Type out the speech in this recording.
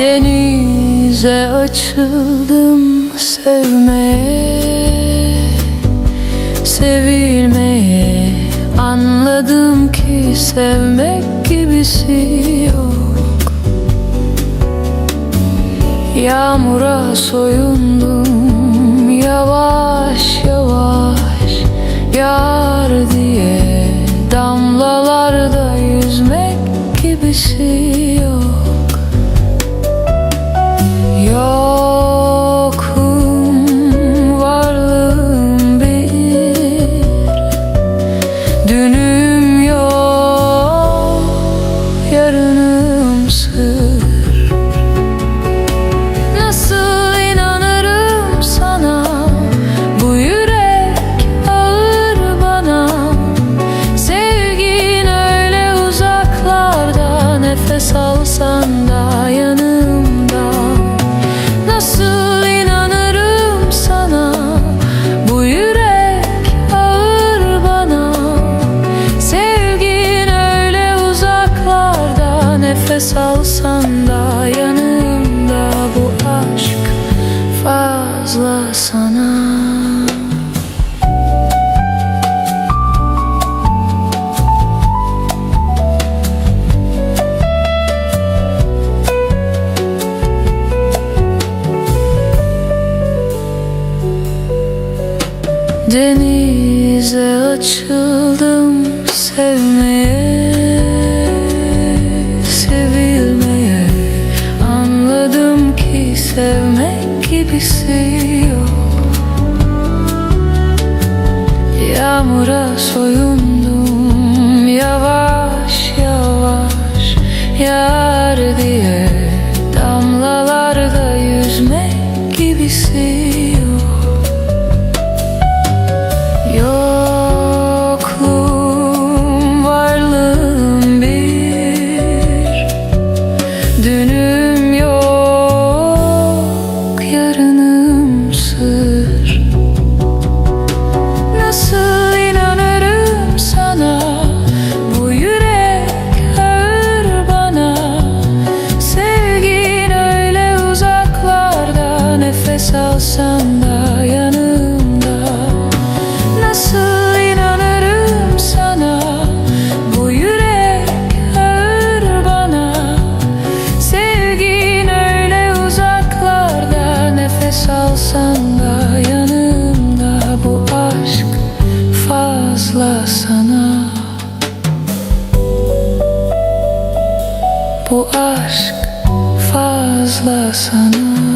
Denize açıldım sevmeye Sevilmeye Anladım ki sevmek gibisi yok. Yağmura soyundum yavaş yavaş Yar diye damlalarda yüzmek gibisi Nefes alsan da yanımda Bu aşk fazla sana. Denize açıldım sevmeye gibisi yok. Yağmura soyundum yavaş yavaş Yar diye damlalarda yüzmek gibisi Bu aşk fazla sana